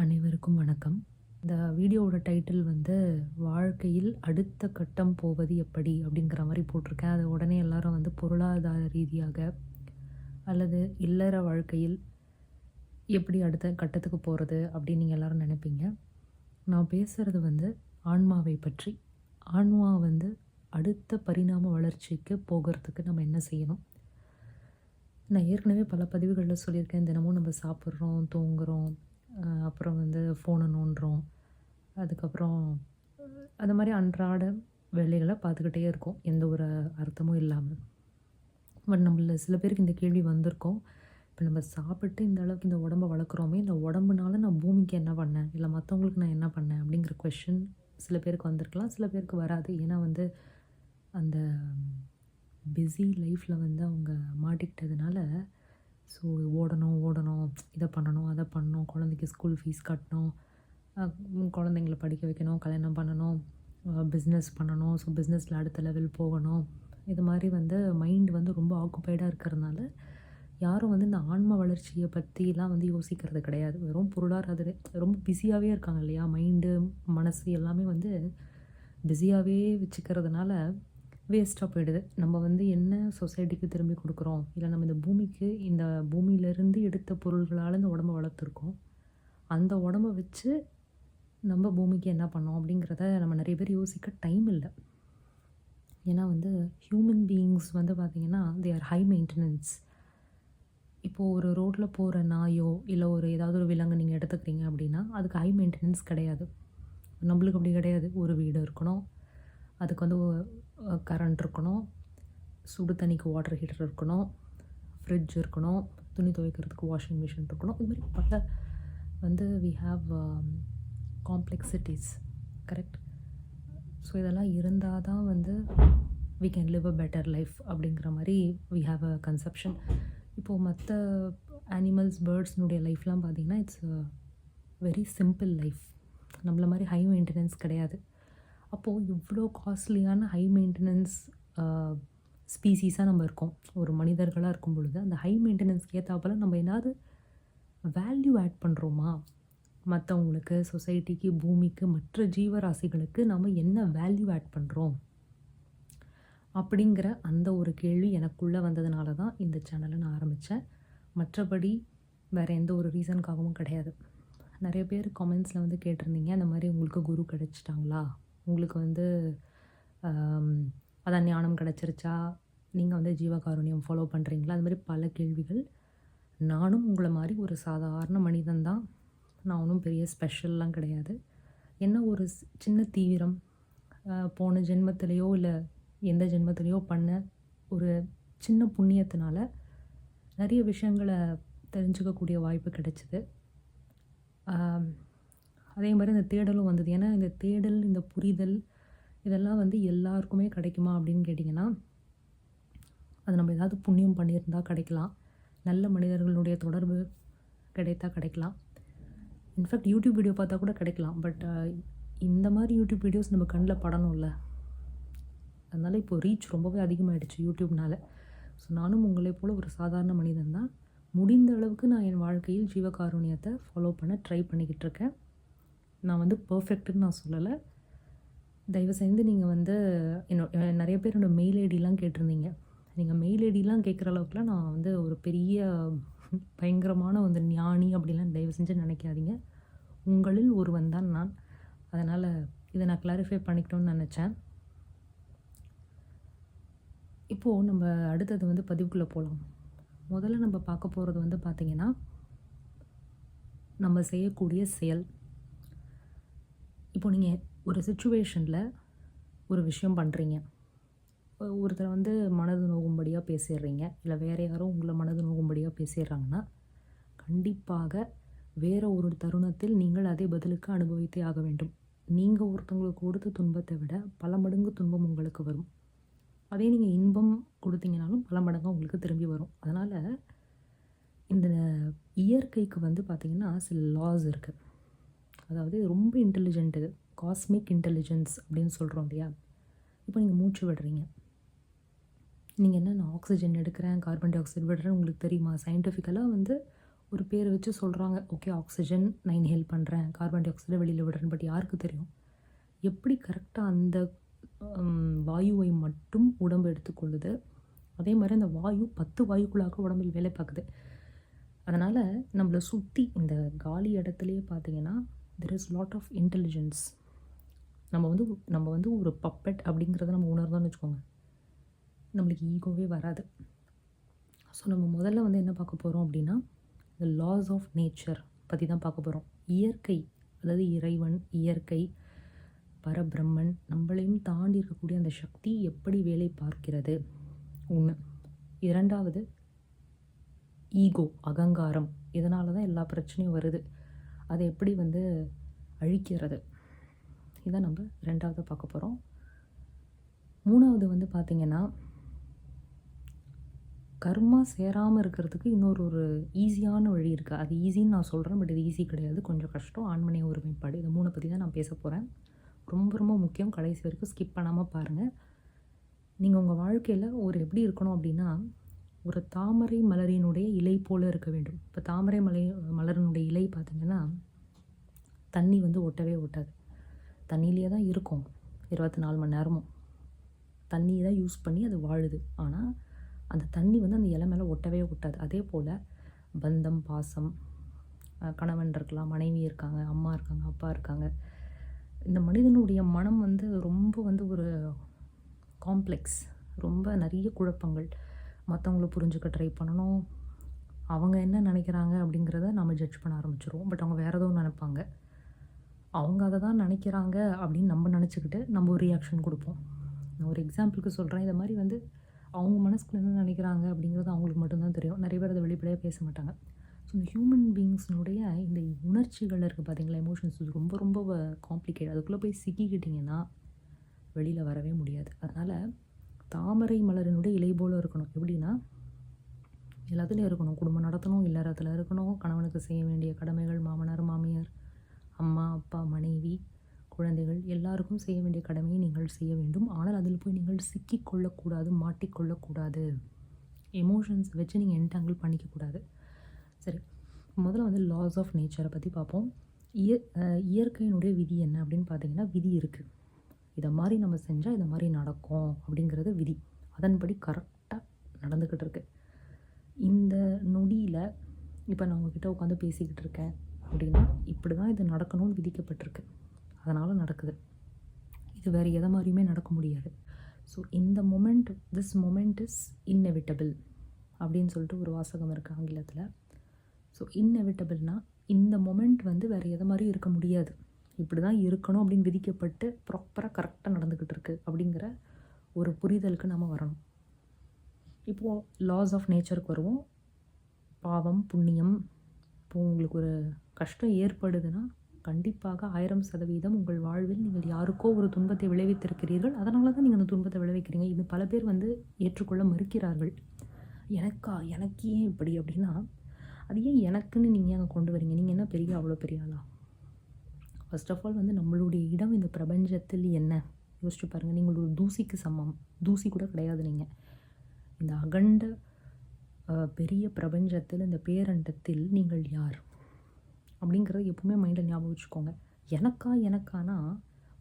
அனைவருக்கும் வணக்கம். இந்த வீடியோவோட டைட்டில் வந்து வாழ்க்கையில் அடுத்த கட்டம் போவது எப்படி? அப்படிங்கிற மாதிரி போட்டிருக்கேன். அதை உடனே எல்லாரும் வந்து பொருளாதார ரீதியாக அல்லது இல்லற வாழ்க்கையில் எப்படி அடுத்த கட்டத்துக்கு போகிறது அப்படின்னு நீங்கள் எல்லாரும் நினைப்பீங்க. நான் பேசுகிறது வந்து ஆன்மாவை பற்றி. ஆன்மா வந்து அடுத்த பரிணாம வளர்ச்சிக்கு போகிறதுக்கு நம்ம என்ன செய்யணும்? நான் ஏற்கனவே பல பதிவுகளில் சொல்லியிருக்கேன். தினமும் நம்ம சாப்பிட்றோம் தூங்குகிறோம் அப்புறம் வந்து ஃபோனை நோண்டுறோம். அதுக்கப்புறம் அந்த மாதிரி அன்றாட வேலைகளை பார்த்துக்கிட்டே இருக்கோம். எந்த ஒரு அர்த்தமும் இல்லாமல் பட் நம்மள சில பேருக்கு இந்த கேள்வி வந்திருக்கோம். இப்போ நம்ம சாப்பிட்டு இந்த அளவுக்கு இந்த உடம்ப வளர்க்குறோமே இந்த உடம்புனால நான் பூமிக்கு என்ன பண்ணேன்? இல்லை மற்றவங்களுக்கு நான் என்ன பண்ணேன்? அப்படிங்கிற கொஷின் சில பேருக்கு வந்திருக்கலாம் சில பேருக்கு வராது. ஏன்னா வந்து அந்த பிஸி லைஃப்பில் வந்து அவங்க மாட்டிக்கிட்டதுனால ஸோ ஓடணும் ஓடணும் இதை பண்ணணும் அதை பண்ணணும் குழந்தைக்கு ஸ்கூல் ஃபீஸ் கட்டணும் குழந்தைங்கள படிக்க வைக்கணும் கல்யாணம் பண்ணணும் பிஸ்னஸ் பண்ணணும். ஸோ பிஸ்னஸில் அடுத்த லெவல் போகணும். இது மாதிரி வந்து மைண்ட் வந்து ரொம்ப ஆக்குப்பைடாக இருக்கிறதுனால யாரும் வந்து இந்த ஆன்ம வளர்ச்சியை பற்றிலாம் வந்து யோசிக்கிறது கிடையாது. வெறும் பொருளாதார ரொம்ப பிஸியாகவே இருக்காங்க இல்லையா? மைண்டு மனசு எல்லாமே வந்து பிஸியாகவே வச்சுக்கிறதுனால வேஸ்ட்டாக போயிடுது. நம்ம வந்து என்ன சொசைட்டிக்கு திரும்பி கொடுக்குறோம்? இல்லை நம்ம இந்த பூமிக்கு இந்த பூமியிலேருந்து எடுத்த பொருள்களால் இந்த உடம்ப வளர்த்துருக்கோம். அந்த உடம்ப வச்சு நம்ம பூமிக்கு என்ன பண்ணோம் அப்படிங்கிறத நம்ம நிறைய பேர் யோசிக்க டைம் இல்லை. ஏன்னா வந்து ஹியூமன் பீயிங்ஸ் வந்து பார்த்திங்கன்னா தே ஆர் ஹை மெயின்டெனன்ஸ் இப்போது ஒரு ரோட்டில் போகிற நாயோ இல்லை ஒரு ஏதாவது ஒரு விலங்கு நீங்கள் எடுத்துக்கிறீங்க அப்படின்னா அதுக்கு ஹை மெயின்டெனன்ஸ் கிடையாது. நம்மளுக்கு அப்படி கிடையாது. ஒரு வீடு இருக்கணும். அதுக்கு வந்து கரண்ட் இருக்கணும் சுடு தண்ணிக்கு வாட்டர் ஹீட்டர் இருக்கணும் ஃப்ரிட்ஜ் இருக்கணும் துணி துவைக்கிறதுக்கு வாஷிங் மிஷின் இருக்கணும். இது மாதிரி பல வந்து we have complexities correct so இதெல்லாம் இருந்தால் தான் வந்து we can live a better life அப்படிங்கிற மாதிரி வி ஹாவ் அ கன்செப்ஷன் இப்போது மற்ற அனிமல்ஸ் பேர்ட்ஸ்னுடைய லைஃப்லாம் பார்த்திங்கன்னா இட்ஸ் வெரி சிம்பிள் லைஃப் நம்மள மாதிரி ஹை மெயின்டெனன்ஸ் கிடையாது. அப்போது இவ்வளோ காஸ்ட்லியான ஹை மெயின்டெனன்ஸ் ஸ்பீசீஸாக நம்ம இருக்கோம். ஒரு மனிதர்களாக இருக்கும் பொழுது அந்த ஹை மெயின்டெனன்ஸ்க்கு ஏற்றாப்பில் நம்ம ஏதாவது வேல்யூ ஆட் பண்ணுறோமா மற்றவங்களுக்கு சொசைட்டிக்கு பூமிக்கு மற்ற ஜீவராசிகளுக்கு நம்ம என்ன வேல்யூ ஆட் பண்ணுறோம் அப்படிங்கிற அந்த ஒரு கேள்வி எனக்குள்ளே வந்ததுனால தான் இந்த சேனலை நான் ஆரம்பித்தேன் மற்றபடி வேறு எந்த ஒரு ரீசனுக்காகவும் கிடையாது. நிறைய பேர் காமெண்ட்ஸில் வந்து கேட்டிருந்தீங்க அந்த மாதிரி உங்களுக்கு குரு கிடச்சிட்டாங்களா? உங்களுக்கு வந்து அதான் ஞானம் கிடச்சிருச்சா? நீங்கள் வந்து ஜீவகாருண்யம் ஃபாலோ பண்ணுறீங்களா அது மாதிரி பல கேள்விகள். நானும் உங்களை மாதிரி ஒரு சாதாரண மனிதன் தான் நான் ஒன்றும் பெரிய ஸ்பெஷல்லாம் கிடையாது. என்ன ஒரு சின்ன தீவிரம் போன ஜென்மத்திலேயோ இல்லை எந்த ஜென்மத்திலேயோ பண்ண ஒரு சின்ன புண்ணியத்தினால நிறைய விஷயங்களை தெரிஞ்சுக்கக்கூடிய வாய்ப்பு கிடைச்சிது. அதே மாதிரி இந்த தேடலும் வந்தது. ஏன்னா இந்த தேடல் இந்த புரிதல் இதெல்லாம் வந்து எல்லாருக்குமே கிடைக்குமா அப்படின்னு கேட்டிங்கன்னா அது நம்ம ஏதாவது புண்ணியம் பண்ணியிருந்தா கிடைக்கலாம். நல்ல மனிதர்களுடைய தொடர்பு கிடைத்தா கிடைக்கலாம். இன்ஃபேக்ட் யூடியூப் வீடியோ பார்த்தா கூட கிடைக்கலாம். பட் இந்த மாதிரி யூடியூப் வீடியோஸ் நம்ம கண்ணில் படணும்ல. அதனால் இப்போ ரீச் ரொம்பவே அதிகமாகிடுச்சு யூடியூப்னால் ஸோ நானும் உங்களை போல் ஒரு சாதாரண மனிதன் தான் முடிந்த அளவுக்கு நான் என் வாழ்க்கையில் ஜீவகாருண்யத்தை ஃபாலோ பண்ண ட்ரை பண்ணிக்கிட்டு இருக்கேன். நான் வந்து பர்ஃபெக்ட்டுன்னு நான் சொல்லலை. தயவு செய்து நீங்கள் வந்து என்னோட நிறைய பேர் என்னோடய மெயில் ஐடிலாம் கேட்டிருந்தீங்க. நீங்கள் மெயில் ஐடிலாம் கேட்குற அளவுக்குலாம் நான் வந்து ஒரு பெரிய பயங்கரமான வந்து ஞானி அப்படிலாம் தயவு செஞ்சு நினைக்காதீங்க. உங்களில் ஒருவன் தான் நான். அதனால் இதை நான் கிளாரிஃபை பண்ணிக்கணும்னு நினச்சேன். இப்போது நம்ம அடுத்தது வந்து பதிவுக்குள்ளே போகலாம் முதல்ல நம்ம பார்க்க போகிறது வந்து பார்த்திங்கன்னா நம்ம செய்யக்கூடிய செயல். இப்போ நீங்கள் ஒரு சுச்சுவேஷனில் ஒரு விஷயம் பண்ணுறீங்க ஒருத்தரை வந்து மனது நோகும்படியாக பேசிடுறீங்க. இல்லை வேறு யாரும் உங்களை மனது நோகும்படியாக பேசிடுறாங்கன்னா கண்டிப்பாக வேறு ஒரு தருணத்தில் நீங்கள் அதே பதிலுக்கு அனுபவித்தே ஆக வேண்டும். நீங்கள் ஒருத்தவங்களுக்கு கொடுத்த துன்பத்தை விட பல மடங்கு துன்பம் உங்களுக்கு வரும். அதே நீங்கள் இன்பம் கொடுத்தீங்கனாலும் பல மடங்கு உங்களுக்கு திரும்பி வரும். அதனால் இந்த இயற்கைக்கு வந்து பார்த்திங்கன்னா சில லாஸ் இருக்குது அதாவது ரொம்ப இன்டெலிஜென்ட் இது. காஸ்மிக் இன்டெலிஜென்ஸ் அப்படின்னு சொல்கிறோம் இல்லையா? இப்போ நீங்கள் மூச்சு விடுறீங்க. நீங்கள் என்ன நான் ஆக்சிஜன் எடுக்கிறேன் கார்பன் டை ஆக்சைடு விடுறேன் உங்களுக்கு தெரியுமா? சயின்டிஃபிக்கலாக வந்து ஒரு பேர் வச்சு சொல்கிறாங்க ஓகே ஆக்சிஜன் நான் இன்ஹேல் பண்ணுறேன் கார்பன் டை ஆக்சைடை வெளியில் விடுறேன் பட் யாருக்கு தெரியும்? எப்படி கரெக்டாக அந்த வாயுவை மட்டும் உடம்பு எடுத்துக்கொள்ளுது? அதே மாதிரி அந்த வாயு பத்து வாயுக்குள்ளாக உடம்பில் வேலை பார்க்குது. அதனால் நம்மளை சுற்றி இந்த காலி இடத்துலையே பார்த்தீங்கன்னா there is lot of intelligence நம்ம வந்து நம்ம வந்து ஒரு பப்பட் அப்படிங்கிறத நம்ம உணர்ந்தோம்னு வச்சுக்கோங்க. நம்மளுக்கு ஈகோவே வராது. ஸோ நம்ம முதல்ல வந்து என்ன பார்க்க போகிறோம் அப்படின்னா இந்த லாஸ் ஆஃப் நேச்சர் பற்றி தான் பார்க்க போகிறோம் இயற்கை அதாவது இறைவன் இயற்கை பரபிரம்மன் நம்மளையும் தாண்டி இருக்கக்கூடிய அந்த சக்தி எப்படி வேலை பார்க்கிறது? ஒன்று இரண்டாவது ஈகோ அகங்காரம். இதனால தான் எல்லா பிரச்சனையும் வருது. அதை எப்படி வந்து அழிக்கிறது? இதை நம்ம ரெண்டாவது பார்க்க போகிறோம் மூணாவது வந்து பார்த்திங்கன்னா கர்மா சேராமல் இருக்கிறதுக்கு இன்னொரு ஒரு ஈஸியான வழி இருக்குது அது ஈஸின்னு நான் சொல்கிறேன் பட் இது ஈஸி கிடையாது. கொஞ்சம் கஷ்டம். ஆண்மனை ஒருமைப்பாடு. இதை மூணை பற்றி தான் நான் பேச போகிறேன் ரொம்ப ரொம்ப முக்கியம். கடைசி வரைக்கும் ஸ்கிப் பண்ணாமல் பாருங்கள் நீங்கள் உங்கள் வாழ்க்கையில் ஒரு எப்படி இருக்கணும் அப்படின்னா ஒரு தாமரை மலரினுடைய இலை போல இருக்க வேண்டும். இப்போ தாமரை மலை மலரினுடைய இலை பார்த்தீங்கன்னா தண்ணி வந்து ஒட்டவே ஒட்டாது. தண்ணியிலே தான் இருக்கும். இருபத்தி நாலு மணி நேரமும். தண்ணியை தான் யூஸ் பண்ணி அது வாழுது. ஆனால் அந்த தண்ணி வந்து அந்த இலை மேலே ஒட்டவே ஒட்டாது. அதே போல் பந்தம் பாசம் கணவன் இருக்கலாம் மனைவி இருக்காங்க அம்மா இருக்காங்க அப்பா இருக்காங்க. இந்த மனிதனுடைய மனம் வந்து ரொம்ப வந்து ஒரு காம்ப்ளெக்ஸ் ரொம்ப நிறைய குழப்பங்கள். மற்றவங்கள புரிஞ்சுக்க ட்ரை பண்ணணும். அவங்க என்ன நினைக்கிறாங்க அப்படிங்கிறத நம்ம ஜட்ஜ் பண்ண ஆரம்பிச்சிருவோம். பட் அவங்க வேறு ஏதோ நினைப்பாங்க. அவங்க அதை தான் நினைக்கிறாங்க அப்படின்னு நம்ம நினச்சிக்கிட்டு நம்ம ஒரு ரியாக்ஷன் கொடுப்போம். நான் ஒரு எக்ஸாம்பிளுக்கு சொல்கிறேன் இதை மாதிரி வந்து அவங்க மனசுக்குள்ள என்ன நினைக்கிறாங்க அப்படிங்கிறது அவங்களுக்கு மட்டும்தான் தெரியும். நிறைய பேர் அதை வெளிப்படையாக பேச மாட்டாங்க. ஸோ இந்த ஹியூமன் பீயிங்ஸ்னுடைய இந்த உணர்ச்சிகள் இருக்குது பார்த்தீங்களா எமோஷன்ஸ் ரொம்ப ரொம்ப காம்ப்ளிகேட் அதுக்குள்ளே போய் சிக்கிக்கிட்டிங்கன்னா வெளியில் வரவே முடியாது. அதனால் தாமரை மலரினுடைய இலை போல இருக்கணும். எப்படின்னா எல்லாத்துலேயும் இருக்கணும். குடும்பம் நடத்தணும் இல்லறத்தில் இருக்கணும் கணவனுக்கு செய்ய வேண்டிய கடமைகள் மாமனார் மாமியார் அம்மா அப்பா மனைவி குழந்தைகள் எல்லாருக்கும் செய்ய வேண்டிய கடமையை நீங்கள் செய்ய வேண்டும். ஆனால் அதில் போய் நீங்கள் சிக்கிக்கொள்ளக்கூடாது மாட்டிக்கொள்ளக்கூடாது. எமோஷன்ஸ் வச்சு நீங்கள் என்டாங்கிள் பண்ணிக்கக்கூடாது. சரி முதல்ல வந்து லாஸ் ஆஃப் நேச்சரை பற்றி பார்ப்போம். இய இயற்கையினுடைய விதி என்ன அப்படின்னு பார்த்தீங்கன்னா விதி இருக்குது இதை மாதிரி நம்ம செஞ்சால் இதை மாதிரி நடக்கும் அப்படிங்கிறது விதி. அதன்படி கரெக்டாக நடந்துக்கிட்டு இருக்கு. இந்த நொடியில் இப்போ நான் உங்ககிட்ட உட்காந்து பேசிக்கிட்டு இருக்கேன் அப்படின்னா இப்படி தான் இது நடக்கணும்னு விதிக்கப்பட்டிருக்கு. அதனால் நடக்குது. இது வேறு எதை மாதிரியுமே நடக்க முடியாது. ஸோ இந்த moment this moment is inevitable அப்படின்னு சொல்லிட்டு ஒரு வாசகம் இருக்குது ஆங்கிலத்தில். ஸோ இன்னெவிட்டபிள்னா இந்த மொமெண்ட் வந்து வேறு எதை மாதிரியும் இருக்க முடியாது. இப்படி தான் இருக்கணும் அப்படின்னு விதிக்கப்பட்டு ப்ராப்பராக கரெக்டாக நடந்துக்கிட்டு இருக்குது அப்படிங்கிற ஒரு புரிதலுக்கு நம்ம வரணும். இப்போது லாஸ் ஆஃப் நேச்சருக்கு வருவோம். பாவம் புண்ணியம் இப்போ உங்களுக்கு ஒரு கஷ்டம் ஏற்படுதுன்னா கண்டிப்பாக ஆயிரம் சதவீதம் உங்கள் வாழ்வில் நீங்கள் யாருக்கோ ஒரு துன்பத்தை விளைவித்திருக்கிறீர்கள். அதனால தான் நீங்கள் அந்த துன்பத்தை விளைவிக்கிறீங்க. இது பல பேர் வந்து ஏற்றுக்கொள்ள மறுக்கிறார்கள். எனக்கா? எனக்கு ஏன் இப்படி அப்படின்னா அது ஏன் எனக்குன்னு நீங்கள் அங்கே கொண்டு வரீங்க? நீங்கள் என்ன பெரிய அவ்வளோ பெரிய ஆளா? ஃபர்ஸ்ட் ஆஃப் ஆல் வந்து நம்மளுடைய இடம் இந்த பிரபஞ்சத்தில் என்ன? யோசிச்சு பாருங்கள் நீங்கள் ஒரு தூசிக்கு சமம். தூசி கூட கிடையாது நீங்கள் இந்த அகண்ட பெரிய பிரபஞ்சத்தில் இந்த பேரண்டத்தில் நீங்கள் யார்? அப்படிங்கிறத எப்பவுமே மைண்டில் ஞாபகம் வச்சுக்கோங்க. எனக்கா எனக்கானா?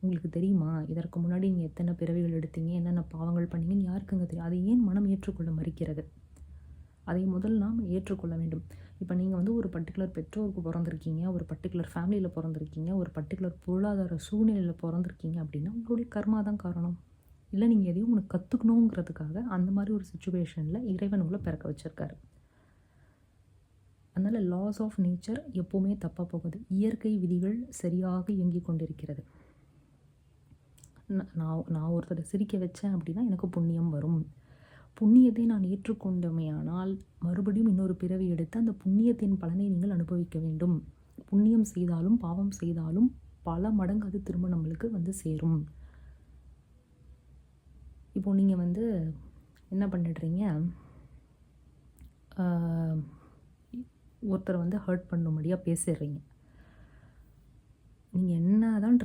உங்களுக்கு தெரியுமா? இதற்கு முன்னாடி நீங்கள் எத்தனை பிறவிகள் எடுத்தீங்க? என்னென்ன பாவங்கள் பண்ணீங்கன்னு யாருக்குங்க தெரியும்? அதை ஏன் மனம் ஏற்றுக்கொள்ள மறுக்கிறது? அதை முதல் நாம் ஏற்றுக்கொள்ள வேண்டும். இப்போ நீங்கள் வந்து ஒரு பர்டிகுலர் பெற்றோருக்கு பிறந்திருக்கீங்க ஒரு பர்டிகுலர் ஃபேமிலியில் பிறந்திருக்கீங்க ஒரு பர்டிகுலர் பொருளாதார சூழ்நிலையில் பிறந்திருக்கீங்க அப்படின்னா உங்களுடைய கர்மா தான் காரணம். இல்லை நீங்கள் எதையும் உனக்கு கற்றுக்கணுங்கிறதுக்காக அந்த மாதிரி ஒரு சுச்சுவேஷனில் இறைவன் உள்ள பிறக்க வச்சுருக்காரு. அதனால் லாஸ் ஆஃப் நேச்சர் எப்போவுமே தப்பாக போகுது. இயற்கை விதிகள் சரியாக இயங்கிக் கொண்டிருக்கிறது. நான் நான் ஒருத்தரை சிரிக்க வச்சேன் அப்படின்னா எனக்கு புண்ணியம் வரும். புண்ணியத்தை நான் ஏற்றுக்கொண்டமையானால் மறுபடியும் இன்னொரு பிறவி எடுத்து அந்த புண்ணியத்தின் பலனை நீங்கள் அனுபவிக்க வேண்டும். புண்ணியம் செய்தாலும் பாவம் செய்தாலும் பல மடங்கு அது திரும்ப நம்மளுக்கு வந்து சேரும். இப்போ நீங்கள் வந்து என்ன பண்ணிடுறீங்க? ஒருத்தரை வந்து ஹர்ட் பண்ணும்படியாக பேசிடுறீங்க.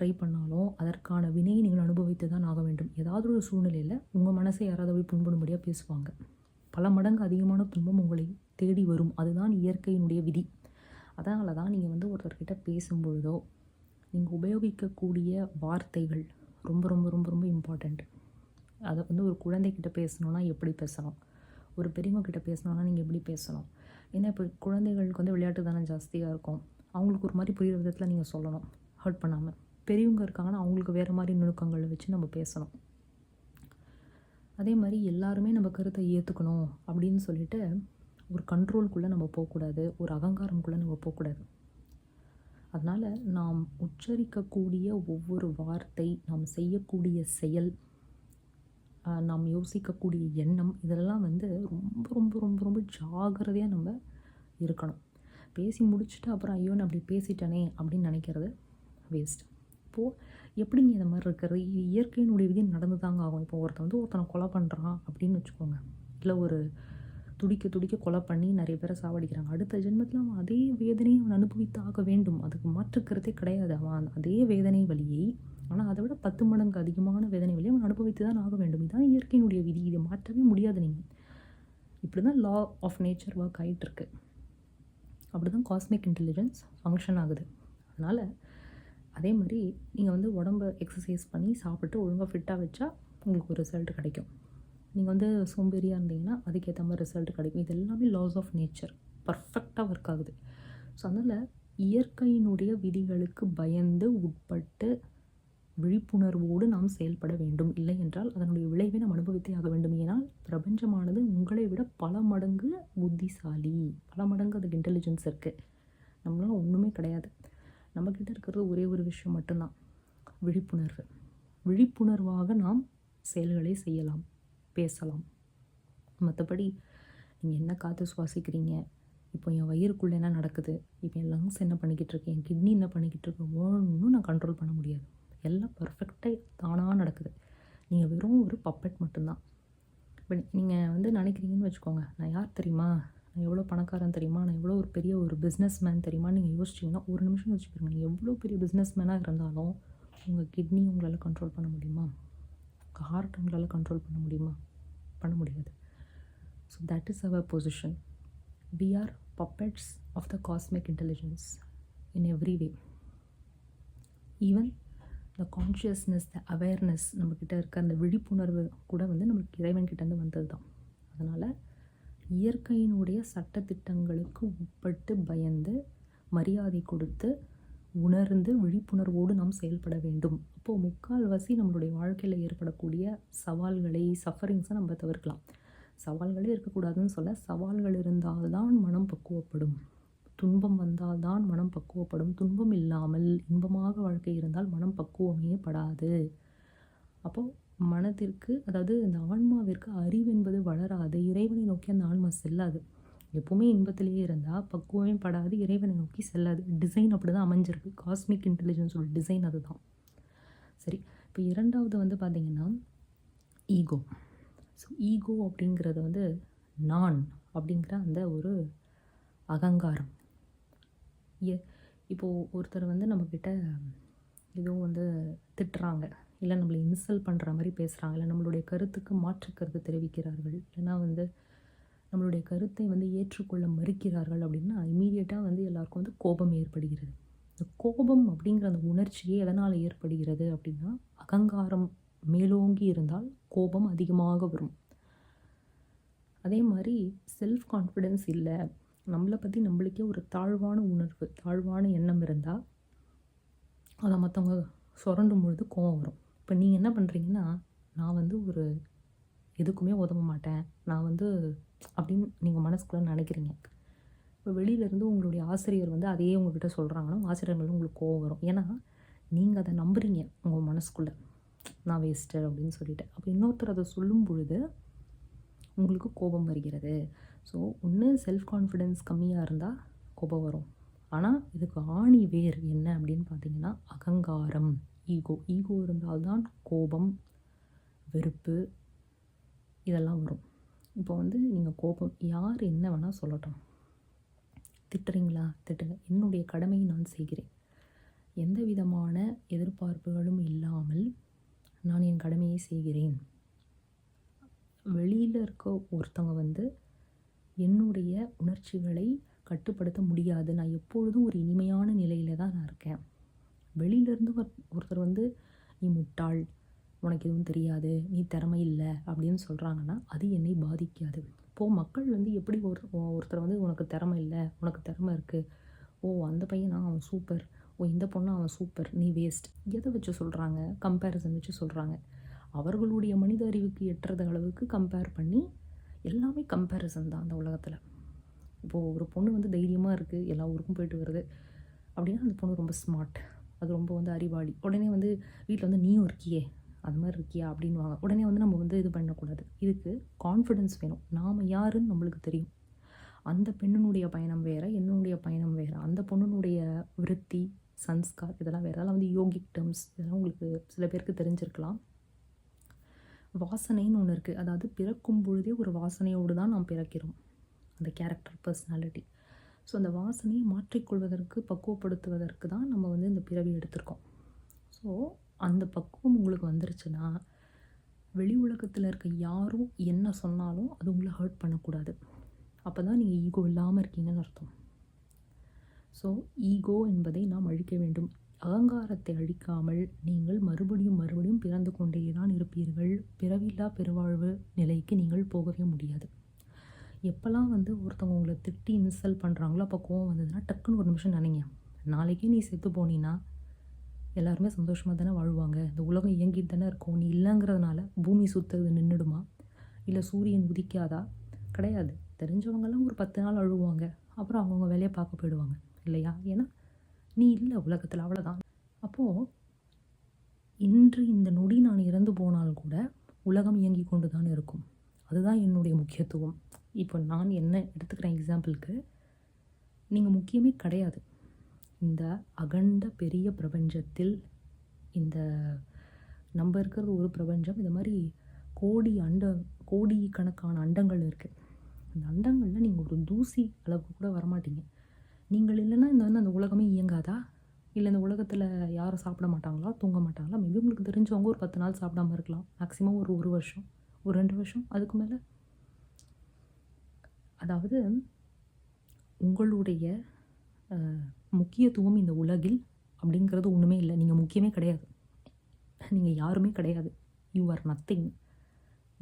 ட்ரை பண்ணாலும் அதற்கான வினையை நீங்கள் அனுபவித்து தான் ஆக வேண்டும். ஏதாவது ஒரு சூழ்நிலையில் உங்கள் மனசை யாராவது போய் புண்படும்படியாக பேசுவாங்க. பல மடங்கு அதிகமான துன்பம் உங்களை தேடி வரும். அதுதான் இயற்கையினுடைய விதி. அதனால தான் நீங்கள் வந்து ஒருத்தர்கிட்ட பேசும்பொழுதோ நீங்கள் உபயோகிக்கக்கூடிய வார்த்தைகள் ரொம்ப ரொம்ப ரொம்ப ரொம்ப இம்பார்ட்டண்ட் அதை வந்து ஒரு குழந்தைக்கிட்ட பேசணுன்னா எப்படி பேசணும் ஒரு பெரியவங்கக்கிட்ட பேசணுன்னா நீங்கள் எப்படி பேசணும் ஏன்னா இப்போ குழந்தைகளுக்கு வந்து விளையாட்டு தானே ஜாஸ்தியாக இருக்கும். அவங்களுக்கு ஒரு மாதிரி புரிகிற விதத்தில் நீங்கள் சொல்லணும். ஹர்ட் பண்ணாமல் பெரியவங்க இருக்காங்கன்னா அவங்களுக்கு வேறு மாதிரி நுணுக்கங்களை வச்சு நம்ம பேசணும். அதே மாதிரி எல்லாருமே நம்ம கருத்தை ஏற்றுக்கணும் அப்படின்னு சொல்லிட்டு ஒரு கண்ட்ரோல்குள்ளே நம்ம போகக்கூடாது ஒரு அகங்காரம்குள்ளே நம்ம போகக்கூடாது. அதனால் நாம் உச்சரிக்கக்கூடிய ஒவ்வொரு வார்த்தை நாம் செய்யக்கூடிய செயல் நாம் யோசிக்கக்கூடிய எண்ணம் இதெல்லாம் வந்து ரொம்ப ரொம்ப ரொம்ப ரொம்ப ஜாகிரதையாக நம்ம இருக்கணும். பேசி முடிச்சுட்டு அப்புறம் ஐயோ நான் அப்படி பேசிட்டேனே அப்படின்னு நினைக்கிறது வேஸ்ட் இப்போது எப்படிங்க இந்த மாதிரி இருக்கிறது? இது இயற்கையினுடைய விதி நடந்து தாங்க ஆகும். இப்போ ஒருத்தன் வந்து ஒருத்தனை கொலை பண்ணுறான் அப்படின்னு வச்சுக்கோங்க. இல்லை ஒரு துடிக்க துடிக்க கொலை பண்ணி நிறைய பேரை சாவடிக்கிறாங்க. அடுத்த ஜென்மத்தில் அவன் அதே வேதனையை அவன் அனுபவித்து ஆக வேண்டும். அதுக்கு மாற்றுக்கிறதே கிடையாது. அவன் அதே வேதனை வழியை ஆனால் அதை விட பத்து மடங்கு அதிகமான வேதனை வழியை அவன் அனுபவித்து தான் ஆக வேண்டும். இதுதான் இயற்கையினுடைய விதி. இதை மாற்றவே முடியாது நீங்கள் இப்படி தான் லா ஆஃப் நேச்சர் ஒர்க் ஆகிட்டுருக்கு அப்படி தான் காஸ்மிக் இன்டெலிஜென்ஸ் ஃபங்க்ஷன் ஆகுது. அதனால் அதே மாதிரி நீங்கள் வந்து உடம்ப எக்ஸசைஸ் பண்ணி சாப்பிட்டு ஒழுங்காக ஃபிட்டாக வச்சா உங்களுக்கு ஒரு ரிசல்ட் கிடைக்கும். நீங்கள் வந்து சோம்பேறியாக இருந்தீங்கன்னா அதுக்கேற்ற மாதிரி ரிசல்ட் கிடைக்கும். இது எல்லாமே லாஸ் ஆஃப் நேச்சர் பர்ஃபெக்டாக ஒர்க் ஆகுது. ஸோ அதனால் இயற்கையினுடைய விதிகளுக்கு பயந்து உட்பட்டு விழிப்புணர்வோடு நாம் செயல்பட வேண்டும். இல்லை என்றால் அதனுடைய விளைவை நாம் அனுபவித்தே ஆக வேண்டும். ஏனால் பிரபஞ்சமானது உங்களை விட பல மடங்கு புத்திசாலி. பல மடங்கு அதுக்கு இன்டெலிஜென்ஸ் இருக்குது நம்மளால் ஒன்றுமே கிடையாது. நம்மக்கிட்ட இருக்கிறது ஒரே ஒரு விஷயம் மட்டும்தான். விழிப்புணர்வு. விழிப்புணர்வாக நாம் செயல்களை செய்யலாம் பேசலாம். மற்றபடி நீங்கள் என்ன காற்று சுவாசிக்கிறீங்க? இப்போ என் வயிறுக்குள்ளே என்ன நடக்குது? இப்போ என் லங்ஸ் என்ன பண்ணிக்கிட்டு இருக்கு? என் கிட்னி என்ன பண்ணிக்கிட்டு இருக்கு? ஒன்றும் நான் கண்ட்ரோல் பண்ண முடியாது. எல்லாம் பர்ஃபெக்டாக தானாக நடக்குது. நீங்கள் வெறும் ஒரு பப்பெட் மட்டும்தான். இப்போ நீங்கள் வந்து நினைக்கிறீங்கன்னு வச்சுக்கோங்க. நான் யார் தெரியுமா? நான் எவ்வளோ பணக்காரன் தெரியுமா? நான் எவ்வளோ ஒரு பெரிய ஒரு பிஸ்னஸ் மேன் தெரியுமா? நீங்கள் யோசிச்சிங்கன்னா ஒரு நிமிஷம் யோசிச்சுக்கிறீங்க நீங்கள் எவ்வளோ பெரிய பிஸ்னஸ் மேனாக இருந்தாலும் உங்கள் கிட்னி உங்களால் கண்ட்ரோல் பண்ண முடியுமா? உங்கள் ஹார்ட் உங்களால் கண்ட்ரோல் பண்ண முடியுமா? பண்ண முடியாது. So that is our position we are puppets of the cosmic intelligence in every way even the consciousness the awareness நம்மக்கிட்ட இருக்க அந்த விழிப்புணர்வு கூட வந்து நம்மளுக்கு இறைவன்கிட்டேருந்து வந்தது தான் அதனால் இயற்கையினுடைய சட்டத்திட்டங்களுக்கு உட்பட்டு பயந்து மரியாதை கொடுத்து உணர்ந்து விழிப்புணர்வோடு நாம் செயல்பட வேண்டும். அப்போது முக்கால்வாசி நம்மளுடைய வாழ்க்கையில் ஏற்படக்கூடிய சவால்களை சஃபரிங்ஸை நம்ம தவிர்க்கலாம். சவால்களே இருக்கக்கூடாதுன்னு சொல்ல சவால்கள் இருந்தால்தான் மனம் பக்குவப்படும். துன்பம் வந்தால்தான் மனம் பக்குவப்படும். துன்பம் இல்லாமல் இன்பமாக வாழ்க்கை இருந்தால் மனம் பக்குவமே படாது. அப்போது மனதிற்கு அதாவது இந்த ஆன்மாவிற்கு அறிவு என்பது வளராது. இறைவனை நோக்கி அந்த ஆன்மா செல்லாது. எப்போவுமே இன்பத்திலேயே இருந்தால் பக்குவமே படாது இறைவனை நோக்கி செல்லாது. டிசைன் அப்படி தான் அமைஞ்சிருக்கு காஸ்மிக் இன்டெலிஜென்ஸோட டிசைன் அதுதான். சரி இப்போ இரண்டாவது வந்து பார்த்திங்கன்னா ஈகோ ஸோ ஈகோ அப்படிங்கிறது வந்து நான் அப்படிங்கிற அந்த ஒரு அகங்காரம். ஏ இப்போது ஒருத்தர் வந்து நம்மக்கிட்ட எதுவும் வந்து திட்டுறாங்க. இல்லை நம்மளை இன்சல்ட் பண்ணுற மாதிரி பேசுகிறாங்க இல்லை நம்மளுடைய கருத்துக்கு மாற்று கருத்து தெரிவிக்கிறார்கள். இல்லைன்னா வந்து நம்மளுடைய கருத்தை வந்து ஏற்றுக்கொள்ள மறுக்கிறார்கள் அப்படின்னா இமீடியட்டாக வந்து எல்லாருக்கும் வந்து கோபம் ஏற்படுகிறது. இந்த கோபம் அப்படிங்கிற அந்த உணர்ச்சியே எதனால் ஏற்படுகிறது அப்படின்னா அகங்காரம் மேலோங்கி இருந்தால் கோபம் அதிகமாக வரும். அதே மாதிரி செல்ஃப் கான்ஃபிடென்ஸ் இல்லை நம்மளை பற்றி நம்மளுக்கே ஒரு தாழ்வான உணர்வு தாழ்வான எண்ணம் இருந்தால் அதை மற்றவங்க சுரண்டும் பொழுது கோவம் வரும். இப்போ நீங்கள் என்ன பண்ணுறீங்கன்னா நான் வந்து ஒரு எதுக்குமே உதவ மாட்டேன். நான் வந்து அப்படின்னு நீங்கள் மனசுக்குள்ளே நினைக்கிறீங்க. இப்போ வெளியிலேருந்து உங்களுடைய ஆசிரியர் வந்து அதையே உங்கள்கிட்ட சொல்கிறாங்கன்னா ஆசிரியர்களும் உங்களுக்கு கோவம் வரும். ஏன்னா நீங்கள் அதை நம்புகிறீங்க உங்கள் மனசுக்குள்ளே. நான் வேஸ்ட்டு அப்படின்னு சொல்லிட்டு. அப்போ இன்னொருத்தர் அதை சொல்லும் பொழுது உங்களுக்கு கோபம் வருகிறது. ஸோ ஒன்று செல்ஃப் கான்ஃபிடென்ஸ் கம்மியாக இருந்தால் கோபம் வரும். ஆனால் இதுக்கு ஆணி வேர் என்ன அப்படின்னு பார்த்தீங்கன்னா அகங்காரம். ஈகோ ஈகோ இருந்தால்தான் கோபம் வெறுப்பு இதெல்லாம் வரும். இப்போ வந்து நீங்கள் கோபம் யார் என்ன வேணால் சொல்லட்டும். திட்டுறீங்களா? திட்டுங்க. என்னுடைய கடமையை நான் செய்கிறேன். எந்த விதமான எதிர்பார்ப்புகளும் இல்லாமல் நான் என் கடமையை செய்கிறேன். வெளியில் இருக்க ஒருத்தவங்க வந்து என்னுடைய உணர்ச்சிகளை கட்டுப்படுத்த முடியாது. நான் எப்பொழுதும் ஒரு இனிமையான நிலையில் தான் நான் இருக்கேன். வெளியிலேருந்து ஒருத்தர் வந்து நீ முட்டாள் உனக்கு எதுவும் தெரியாது நீ திறமை இல்லை அப்படின்னு சொல்கிறாங்கன்னா அது என்னை பாதிக்காது. இப்போது மக்கள் வந்து எப்படி ஒரு ஒருத்தர் வந்து உனக்கு திறமை இல்லை உனக்கு திறமை இருக்குது ஓ அந்த பையனா? அவன் சூப்பர் ஓ இந்த பொண்ணு? அவன் சூப்பர் நீ வேஸ்ட் எதை வச்சு சொல்கிறாங்க கம்பேரிசன் வச்சு சொல்கிறாங்க அவர்களுடைய மனித அறிவுக்கு எட்டுறது அளவுக்கு கம்பேர் பண்ணி எல்லாமே கம்பேரிசன் தான் அந்த உலகத்தில். இப்போது ஒரு பொண்ணு வந்து தைரியமாக இருக்குது எல்லா ஊருக்கும் போயிட்டு வருது அப்படின்னா அந்த பொண்ணு ரொம்ப ஸ்மார்ட் அது ரொம்ப வந்து அறிவாளி. உடனே வந்து வீட்டில் வந்து நீயும் இருக்கியே அது மாதிரி இருக்கியா? அப்படின்வாங்க உடனே வந்து நம்ம வந்து இது பண்ணக்கூடாது. இதுக்கு கான்ஃபிடென்ஸ் வேணும். நாம் யாருன்னு நம்மளுக்கு தெரியும். அந்த பெண்ணினுடைய பயணம் வேறு என்னுடைய பயணம் வேறு அந்த பொண்ணுனுடைய விருத்தி சன்ஸ்கார் இதெல்லாம் வேறு. அதெல்லாம் வந்து யோகிக் டேர்ம்ஸ் இதெல்லாம் உங்களுக்கு சில பேருக்கு தெரிஞ்சிருக்கலாம். வாசனைன்னு ஒன்று இருக்குது அதாவது பிறக்கும் பொழுதே ஒரு வாசனையோடு தான் நாம் பிறக்கிறோம். அந்த கேரக்டர் பர்சனாலிட்டி ஸோ அந்த வாசனையை மாற்றிக்கொள்வதற்கு பக்குவப்படுத்துவதற்கு தான் நம்ம வந்து இந்த பிறவி எடுத்திருக்கோம். ஸோ அந்த பக்குவம் உங்களுக்கு வந்துருச்சுன்னா வெளி உலகத்தில் இருக்க யாரும் என்ன சொன்னாலும் அது உங்களை ஹர்ட் பண்ணக்கூடாது. அப்போ தான் நீங்கள் ஈகோ இல்லாமல் இருக்கீங்கன்னு அர்த்தம். ஸோ ஈகோ என்பதை நாம் அழிக்க வேண்டும். அகங்காரத்தை அழிக்காமல் நீங்கள் மறுபடியும் மறுபடியும் பிறந்து கொண்டே தான் இருப்பீர்கள். பிறவில்லா பெருவாழ்வு நிலைக்கு நீங்கள் போகவே முடியாது. எப்போல்லாம் வந்து ஒருத்தவங்க உங்களை திட்டி இன்சல்ட் பண்ணுறாங்களோ அப்போ கோவம் வந்ததுன்னா டக்குன்னு ஒரு நிமிஷம் நினைங்க. நாளைக்கே நீ செத்து போனீன்னா எல்லாருமே சந்தோஷமாக தானே வாழ்வாங்க. இந்த உலகம் இயங்கிட்டு தானே இருக்கும். நீ இல்லைங்கிறதுனால பூமி சுற்றுறது நின்றுடுமா இல்லை சூரியன் உதிக்காதா? கிடையாது. தெரிஞ்சவங்கெல்லாம் ஒரு பத்து நாள் அழுவாங்க. அப்புறம் அவங்கவுங்க வேலையை பார்க்க போயிடுவாங்க. இல்லையா? ஏன்னா நீ இல்லை உலகத்தில். அவ்வளோதான் அப்போது இன்று இந்த நொடி நான் இறந்து போனால் கூட உலகம் இயங்கி கொண்டு தான் இருக்கும். அதுதான் என்னுடைய முக்கியத்துவம். இப்போ நான் என்ன எடுத்துக்கிறேன் எக்ஸாம்பிளுக்கு நீங்கள் முக்கியமே கிடையாது. இந்த அகண்ட பெரிய பிரபஞ்சத்தில் இந்த நம்ம இருக்கிறது ஒரு பிரபஞ்சம் இந்த மாதிரி கோடி அண்ட கோடி கணக்கான அண்டங்கள் இருக்குது அந்த அண்டங்களில் நீங்கள் ஒரு தூசி அளவுக்கு கூட வரமாட்டீங்க. நீங்கள் இல்லைன்னா இந்த வந்து அந்த உலகமே இயங்காதா? இல்லை இந்த உலகத்தில் யாரும் சாப்பிட மாட்டாங்களா? தூங்க மாட்டாங்களா? மேபி உங்களுக்கு தெரிஞ்சவங்க ஒரு பத்து நாள் சாப்பிடாம இருக்கலாம். மேக்ஸிமம் ஒரு ஒரு வருஷம் ஒரு ரெண்டு வருஷம் அதுக்கு மேலே அதாவது உங்களுடைய முக்கியத்துவம் இந்த உலகில் அப்படிங்கிறது ஒன்றுமே இல்லை. நீங்கள் முக்கியமே கிடையாது. நீங்கள் யாருமே கிடையாது. You are nothing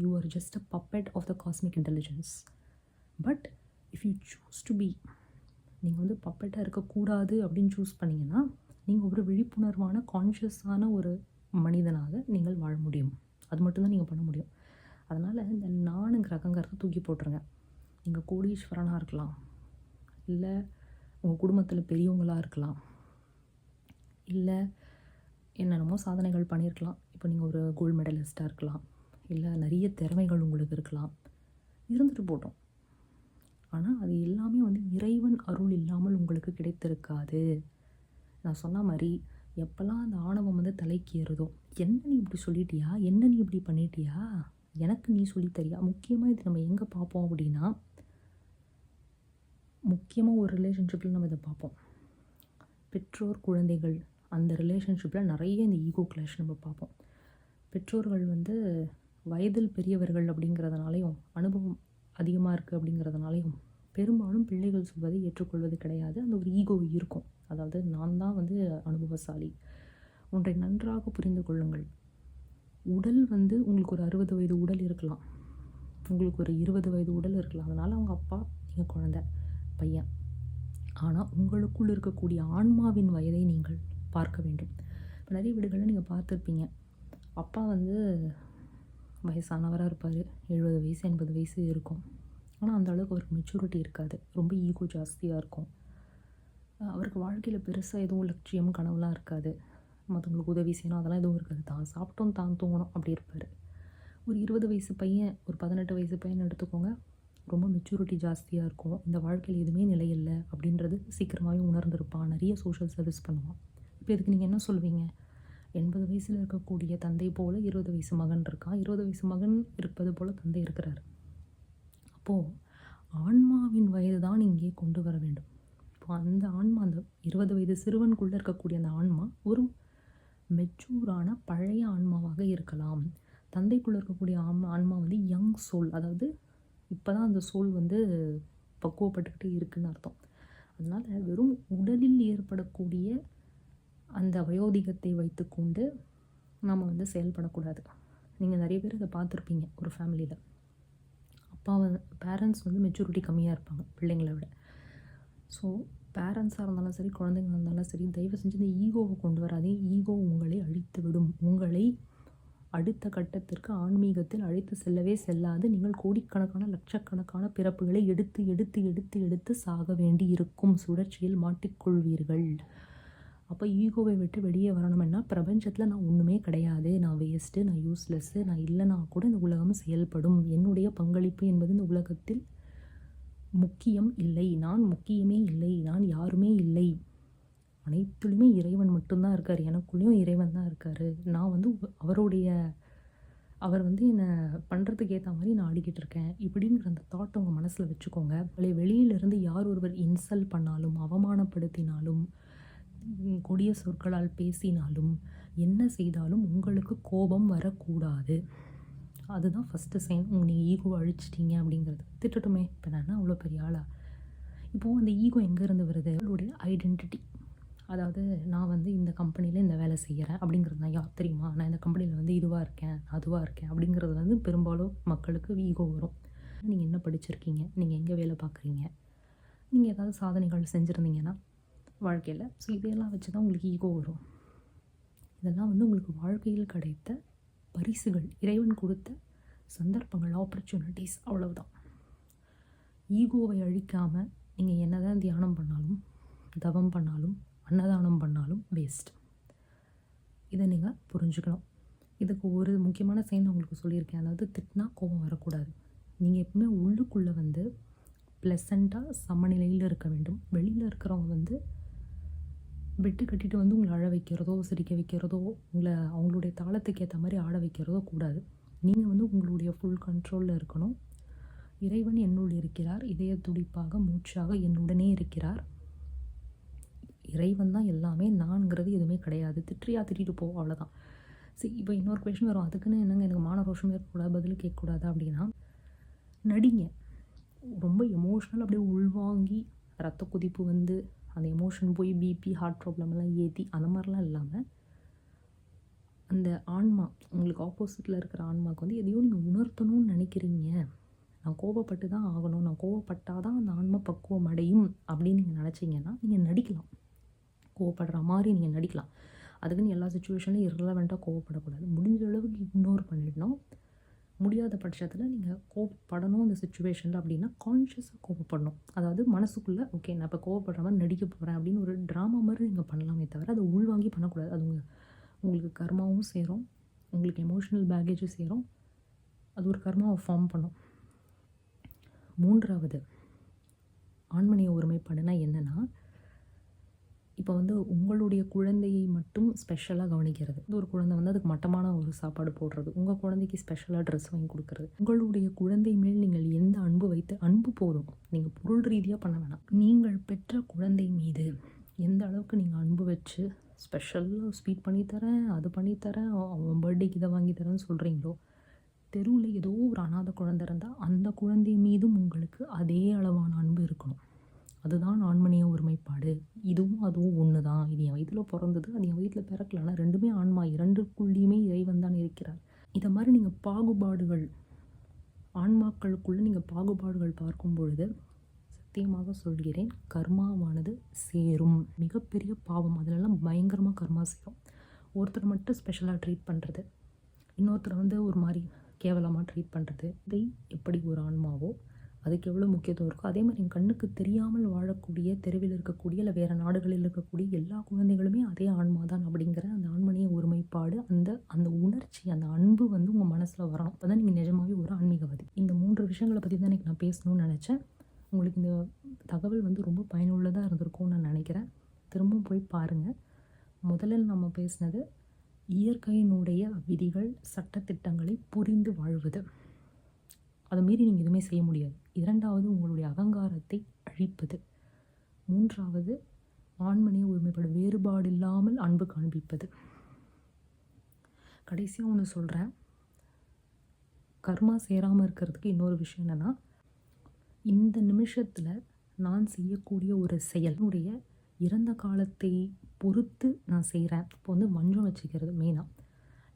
you are just a puppet of the cosmic intelligence but if you choose to be நீங்கள் வந்து பப்பெட்டாக இருக்கக்கூடாது அப்படின்னு சூஸ் பண்ணிங்கன்னா நீங்கள் ஒரு விழிப்புணர்வான கான்ஷியஸான ஒரு மனிதனாக நீங்கள் வாழ முடியும். அது மட்டும்தான் நீங்கள் பண்ண முடியும். அதனால் இந்த நானுங்கிற அகங்காரத்தை தூக்கி போட்டுருங்க. நீங்கள் கோடீஸ்வரனாக இருக்கலாம். இல்லை உங்கள் குடும்பத்தில் பெரியவங்களாக இருக்கலாம். இல்லை என்னென்னமோ சாதனைகள் பண்ணியிருக்கலாம் இப்போ நீங்கள் ஒரு கோல்டு மெடலிஸ்ட்டாக இருக்கலாம். இல்லை நிறைய திறமைகள் உங்களுக்கு இருக்கலாம். இருந்துட்டு போட்டோம். ஆனால் அது எல்லாமே வந்து இறைவன் அருள் இல்லாமல் உங்களுக்கு கிடைத்திருக்காது. நான் சொன்ன மாதிரி எப்போல்லாம் அந்த ஆணவம் வந்து தலைக்கு ஏறுதோ என்ன நீ இப்படி சொல்லிட்டியா? என்ன நீ இப்படி பண்ணிட்டியா? எனக்கு நீ சொல்லித்தரியா முக்கியமாக இது நம்ம எங்கே பார்ப்போம் அப்படின்னா முக்கியமாக ஒரு ரிலேஷன்ஷிப்பில் நம்ம இதை பார்ப்போம். பெற்றோர் குழந்தைகள் அந்த ரிலேஷன்ஷிப்பில் நிறைய இந்த ஈகோ கிளாஷ் நம்ம பார்ப்போம். பெற்றோர்கள் வந்து வயதில் பெரியவர்கள் அப்படிங்கிறதுனாலையும் அனுபவம் அதிகமாக இருக்குது அப்படிங்கிறதுனாலையும் பெரும்பாலும் பிள்ளைகள் சொல்வதை ஏற்றுக்கொள்வது கிடையாது. அந்த ஒரு ஈகோ இருக்கும். அதாவது நான் தான் வந்து அனுபவசாலி. ஒன்றை நன்றாக புரிந்து கொள்ளுங்கள். உடல் வந்து உங்களுக்கு ஒரு அறுபது வயது உடல் இருக்கலாம். உங்களுக்கு ஒரு இருபது வயது உடல் இருக்கலாம். அதனால் அவங்க அப்பா நீங்கள் குழந்தை. பையன். ஆனால் உங்களுக்குள் இருக்கக்கூடிய ஆன்மாவின் வயதை நீங்கள் பார்க்க வேண்டும். இப்போ நிறைய வீடுகளில் நீங்கள் பார்த்துருப்பீங்க. அப்பா வந்து வயசானவராக இருப்பார். எழுபது வயசு எண்பது வயசு இருக்கும். ஆனால் அந்த அளவுக்கு அவருக்கு மெச்சூரிட்டி இருக்காது. ரொம்ப ஈகோ ஜாஸ்தியாக இருக்கும். அவருக்கு வாழ்க்கையில் பெருசாக எதுவும் லட்சியம் கனவுலாம் இருக்காது. மற்றவங்களுக்கு உதவி செய்யணும் அதெல்லாம் எதுவும் இருக்காது. தான் சாப்பிட்டோம் தான் தூங்கணும் அப்படி இருப்பார். ஒரு இருபது வயசு பையன் ஒரு பதினெட்டு வயசு பையன் எடுத்துக்கோங்க. ரொம்ப மெச்சூரிட்டி ஜாஸ்தியாக இருக்கும். இந்த வாழ்க்கையில் எதுவுமே நிலையில்லை அப்படின்றது சீக்கிரமாகவே உணர்ந்திருப்பான். நிறைய சோஷியல் சர்வீஸ் பண்ணுவான். இப்போ இதுக்கு நீங்கள் என்ன சொல்வீங்க? எண்பது வயசில் இருக்கக்கூடிய தந்தை போல் இருபது வயசு மகன் இருக்கான் இருபது வயசு மகன் இருப்பது போல் தந்தை இருக்கிறார். அப்போது ஆன்மாவின் வயது தான் இங்கே கொண்டு வர வேண்டும். இப்போ அந்த ஆன்மா அந்த இருபது வயது சிறுவனுக்குள்ளே இருக்கக்கூடிய அந்த ஆன்மா ஒரு மெச்சூரான பழைய ஆன்மாவாக இருக்கலாம். தந்தைக்குள்ளே இருக்கக்கூடிய ஆன்மா ஆன்மா வந்து யங் சோல் அதாவது இப்போ தான் அந்த சோல் வந்து பக்குவப்பட்டுக்கிட்டு இருக்குதுன்னு அர்த்தம். அதனால் வெறும் உடலில் ஏற்படக்கூடிய அந்த வயோதிகத்தை வைத்துக்கொண்டு நாம் வந்து செயல்படக்கூடாது. நீங்கள் நிறைய பேர் இதை பார்த்துருப்பீங்க ஒரு ஃபேமிலியில் அப்பா வந்து பேரண்ட்ஸ் வந்து மெச்சூரிட்டி கம்மியாக இருப்பாங்க பிள்ளைங்களை விட. ஸோ பேரண்ட்ஸாக இருந்தாலும் சரி குழந்தைங்களா இருந்தாலும் சரி தயவு செஞ்சு இந்த ஈகோவை கொண்டு வராதே ஈகோ உங்களை அழித்து விடும். உங்களை அடுத்த கட்டத்திற்கு ஆன்மீகத்தில் அழைத்து செல்லவே செல்லாது. நீங்கள் கோடிக்கணக்கான லட்சக்கணக்கான பிறப்புகளை எடுத்து எடுத்து எடுத்து எடுத்து சாக வேண்டி இருக்கும் சுழற்சியில் மாட்டிக்கொள்வீர்கள். அப்போ ஈகோவை விட்டு வெளியே வரணும்னா பிரபஞ்சத்தில் நான் ஒன்றுமே கிடையாது. நான் வேஸ்ட்டு நான் யூஸ்லெஸ்ஸு நான் இல்லைனா கூட இந்த உலகம் செயல்படும். என்னுடைய பங்களிப்பு என்பது இந்த உலகத்தில் முக்கியம் இல்லை. நான் முக்கியமே இல்லை. நான் யாருமே இல்லை. அனைத்துலேயுமே இறைவன் மட்டும்தான் இருக்கார். எனக்குள்ளேயும் இறைவன் தான் இருக்கார். நான் வந்து அவருடைய அவர் வந்து என்னை பண்ணுறதுக்கு ஏற்ற மாதிரி நான் ஆடிக்கிட்டு இருக்கேன். இப்படிங்கிற அந்த தாட் உங்கள் மனசில் வச்சுக்கோங்க. பழைய வெளியிலிருந்து யார் ஒருவர் இன்சல்ட் பண்ணாலும் அவமானப்படுத்தினாலும் கொடிய சொற்களால் பேசினாலும் என்ன செய்தாலும் உங்களுக்கு கோபம் வரக்கூடாது. அதுதான் ஃபஸ்ட்டு சைன் நீங்கள் ஈகோ அழிச்சிட்டீங்க அப்படிங்கிறது. திட்டட்டுமே. இப்போ நான் அவ்வளோ பெரிய ஆளா? இப்போது அந்த ஈகோ எங்கேருந்து வருது? அவளுடைய ஐடென்டிட்டி அதாவது நான் வந்து இந்த கம்பெனியில் இந்த வேலை செய்கிறேன் அப்படிங்கிறது நான் யார் தெரியுமா? நான் இந்த கம்பெனியில் வந்து இதுவாக இருக்கேன் அதுவாக இருக்கேன் அப்படிங்கிறது வந்து பெரும்பாலும் மக்களுக்கு ஈகோ வரும். நீங்கள் என்ன படிச்சிருக்கீங்க? நீங்கள் எங்கே வேலை பார்க்குறீங்க? நீங்கள் ஏதாவது சாதனைகள் செஞ்சுருந்தீங்கன்னா வாழ்க்கையில் ஸோ இதையெல்லாம் வச்சு தான் உங்களுக்கு ஈகோ வரும். இதெல்லாம் வந்து உங்களுக்கு வாழ்க்கையில் கிடைத்த பரிசுகள் இறைவன் கொடுத்த சந்தர்ப்பங்கள் ஆப்பர்ச்சுனிட்டிஸ் அவ்வளவுதான். ஈகோவை அழிக்காமல் நீங்கள் என்ன தான் தியானம் பண்ணாலும் தவம் பண்ணாலும் அன்னதானம் பண்ணாலும் வேஸ்ட் இதை நீங்கள் புரிஞ்சுக்கணும். இதுக்கு ஒரு முக்கியமான செயல் உங்களுக்கு சொல்லியிருக்கேன். அதாவது திட்டினா கோபம் வரக்கூடாது. நீங்கள் எப்பவுமே உள்ளுக்குள்ளே வந்து ப்ளசண்ட்டாக சமநிலையில் இருக்க வேண்டும். வெளியில் இருக்கிறவங்க வந்து வெட்டு கட்டிட்டு வந்து உங்களை அழ வைக்கிறதோ சிரிக்க வைக்கிறதோ உங்களை அவங்களுடைய தாளத்துக்கு ஏற்ற மாதிரி ஆட வைக்கிறதோ கூடாது. நீங்கள் வந்து உங்களுடைய ஃபுல் கண்ட்ரோலில் இருக்கணும். இறைவன் என்னுள் இருக்கிறார். இதய துடிப்பாக மூச்சாக என்னுடனே இருக்கிறார். இறைவன் தான் எல்லாமே நான்கிறது எதுவுமே கிடையாது. திட்டியா திட்டிட்டு போவோம் அவ்வளோதான் சரி இப்போ இன்னொரு கொஷின் வரும். அதுக்குன்னு என்னங்க எனக்கு மான ரோஷம் இருக்கக்கூடாது பதில் கேட்கக்கூடாது அப்படின்னா நடிங்க. ரொம்ப எமோஷ்னல் அப்படியே உள்வாங்கி ரத்த கொதிப்பு வந்து அந்த எமோஷன் போய் பிபி ஹார்ட் ப்ராப்ளம்லாம் ஏற்றி அந்த மாதிரிலாம் இல்லாமல் அந்த ஆன்மா உங்களுக்கு ஆப்போசிட்டில் இருக்கிற ஆன்மாவுக்கு வந்து எதையோ நீங்கள் உணர்த்தணும்னு நினைக்கிறீங்க. நான் கோபப்பட்டு தான் ஆகணும். நான் கோவப்பட்டால் தான் அந்த ஆன்மா பக்குவம் அடையும் அப்படின்னு நீங்கள் நினச்சிங்கன்னா நீங்கள் நடிக்கலாம். கோவப்படுற மாதிரி நீங்கள் நடிக்கலாம். அதுக்குன்னு எல்லா சுச்சுவேஷன்லையும் இரலவெண்ட்டாக கோவப்படக்கூடாது. முடிஞ்ச அளவுக்கு இக்னோர் பண்ணிடணும். முடியாத பட்சத்தில் நீங்கள் கோவப்படணும் அந்த சுச்சுவேஷனில் அப்படின்னா கான்ஷியஸாக கோவப்படணும். அதாவது மனசுக்குள்ளே ஓகே நான் இப்போ கோவப்படுற மாதிரி நடிக்க போகிறேன் அப்படின்னு ஒரு ட்ராமா மாதிரி நீங்கள் பண்ணலாமே தவிர அதை உள்வாங்கி பண்ணக்கூடாது. அது உங்கள் உங்களுக்கு கர்மாவும் சேரும். உங்களுக்கு எமோஷ்னல் பேகேஜும் சேரும். அது ஒரு கர்மாவை ஃபார்ம் பண்ணும். மூன்றாவது ஆண்மனிய ஒருமைப்பாடுனா என்னென்னா இப்போ வந்து உங்களுடைய குழந்தையை மட்டும் ஸ்பெஷலாக கவனிக்கிறது. இந்த ஒரு குழந்தை வந்து அதுக்கு மட்டமான ஒரு சாப்பாடு போடுறது. உங்கள் குழந்தைக்கு ஸ்பெஷலாக ட்ரெஸ் வாங்கி கொடுக்குறது. உங்களுடைய குழந்தை மேல் நீங்கள் எந்த அன்பு வைத்து அன்பு போதும் நீங்கள் பொருள் ரீதியாக பண்ண வேணாம். நீங்கள் பெற்ற குழந்தை மீது எந்த அளவுக்கு நீங்கள் அன்பு வச்சு ஸ்பெஷலாக ஸ்வீட் பண்ணித்தரேன் அது பண்ணித்தரேன் அவன் பர்த்டேக்கு இதை வாங்கி தரேன்னு சொல்கிறீங்களோ தெருவில் ஏதோ ஒரு அனாதை குழந்தை இருந்தால் அந்த குழந்தை மீதும் உங்களுக்கு அதே அளவான அன்பு இருக்கணும். அதுதான் ஆண்மனிய ஒருமைப்பாடு. இதுவும் அதுவும் ஒன்று தான் இது என் வயிற்றில் பிறந்தது அது என் வயிற்றில் பிறக்கல. ஆனால் ரெண்டுமே ஆன்மா இரண்டுக்குள்ளேயுமே இறைவன் தான் இருக்கிறார். இதை மாதிரி நீங்கள் பாகுபாடுகள் ஆன்மாக்களுக்குள்ளே நீங்கள் பாகுபாடுகள் பார்க்கும் பொழுது சத்தியமாக சொல்கிறேன் கர்மாவானது சேரும். மிகப்பெரிய பாவம். அதிலெல்லாம் பயங்கரமாக கர்மா சேரும். ஒருத்தர் மட்டும் ஸ்பெஷலாக ட்ரீட் பண்ணுறது இன்னொருத்தர் வந்து ஒரு மாதிரி கேவலமாக ட்ரீட் பண்ணுறது இதை எப்படி ஒரு ஆன்மாவோ அதுக்கு எவ்வளோ முக்கியத்துவம் இருக்கோ அதே மாதிரி என் கண்ணுக்கு தெரியாமல் வாழக்கூடிய தெருவில் இருக்கக்கூடிய இல்லை வேறு நாடுகளில் இருக்கக்கூடிய எல்லா குழந்தைகளுமே அதே ஆன்மா தான் அப்படிங்கிற அந்த ஆன்மனிய ஒருமைப்பாடு அந்த அந்த உணர்ச்சி அந்த அன்பு வந்து உங்கள் மனசில் வரணும். அப்போ தான் நீங்கள் நிஜமாகவே ஒரு ஆன்மீகவாதி இந்த மூன்று விஷயங்களை பற்றி தான் எனக்கு நான் பேசணும்னு நினச்சேன். உங்களுக்கு இந்த தகவல் வந்து ரொம்ப பயனுள்ளதாக இருந்திருக்கும்னு நான் நினைக்கிறேன். திரும்பவும் போய் பாருங்கள் முதலில் நம்ம பேசினது இயற்கையினுடைய விதிகள் சட்டத்திட்டங்களை புரிந்து வாழ்வது. அதை மீறி நீங்கள் எதுவுமே செய்ய முடியாது. இரண்டாவது உங்களுடைய அகங்காரத்தை அழிப்பது. மூன்றாவது ஆண்மனிய ஒருமைப்பாடு வேறுபாடு இல்லாமல் அன்பு காண்பிப்பது. கடைசியாக ஒன்று சொல்கிறேன் கர்மா சேராமல் இருக்கிறதுக்கு இன்னொரு விஷயம் என்னென்னா இந்த நிமிஷத்தில் நான் செய்யக்கூடிய ஒரு செயலுடைய இறந்த காலத்தை பொறுத்து நான் செய்கிறேன் இப்போ வந்து வஞ்சம் வச்சுக்கிறது மெயினாக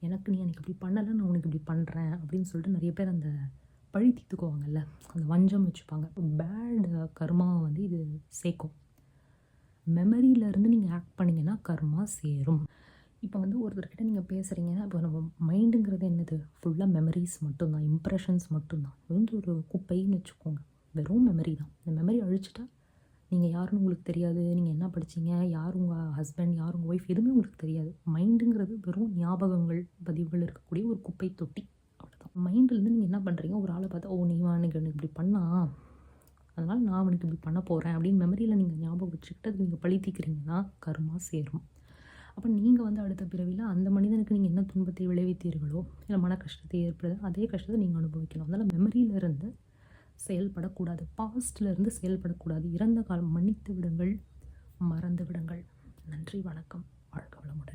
எனக்கு நீ எனக்கு இப்படி பண்ணலை நான் உனக்கு இப்படி பண்ணுறேன் அப்படின்னு சொல்லிட்டு நிறைய பேர் அந்த பழி தீர்த்துக்குவாங்கல்ல அந்த வஞ்சம் வச்சுப்பாங்க. பேட் கர்மாவை வந்து இது சேர்க்கும். மெமரியிலேருந்து நீங்கள் ஆக்ட் பண்ணிங்கன்னா கர்மா சேரும். இப்போ வந்து ஒருத்தர்கிட்ட நீங்கள் பேசுகிறீங்கன்னா இப்போ நம்ம மைண்டுங்கிறது என்னது? ஃபுல்லாக மெமரிஸ் மட்டும்தான் இம்ப்ரெஷன்ஸ் மட்டும்தான். இது வந்து ஒரு குப்பைன்னு வச்சுக்கோங்க. வெறும் மெமரி தான். இந்த மெமரி அழிச்சிட்டா நீங்கள் யாருன்னு உங்களுக்கு தெரியாது. நீங்கள் என்ன படிச்சீங்க? யார் உங்கள் ஹஸ்பண்ட் யார் உங்கள் ஒய்ஃப் எதுவுமே உங்களுக்கு தெரியாது. மைண்டுங்கிறது வெறும் ஞாபகங்கள் பதிவுகள் இருக்கக்கூடிய ஒரு குப்பை தொட்டி. மைண்ட்லேருந்து நீங்கள் என்ன பண்ணுறீங்க ஒரு ஆளை பார்த்தா ஓ நீ அவனுக்கு எனக்கு இப்படி பண்ணா. அதனால் நான் அவனுக்கு இப்படி பண்ண போகிறேன் அப்படின்னு மெமரியில் நீங்கள் ஞாபகம் வச்சுக்கிட்டு அது நீங்கள் பழி கருமா சேரும். அப்போ நீங்கள் வந்து அடுத்த பிறவியில் அந்த மனிதனுக்கு நீங்கள் என்ன துன்பத்தை விளைவித்தீர்களோ இல்லை மன கஷ்டத்தை ஏற்படுது அதே கஷ்டத்தை நீங்கள் அனுபவிக்கணும். அதனால் மெமரியிலேருந்து செயல்படக்கூடாது. பாஸ்ட்லேருந்து செயல்படக்கூடாது. இறந்த காலம் மன்னித்து விடுங்கள் மறந்து விடுங்கள். நன்றி வணக்கம். வாழ்க வளமுடன்.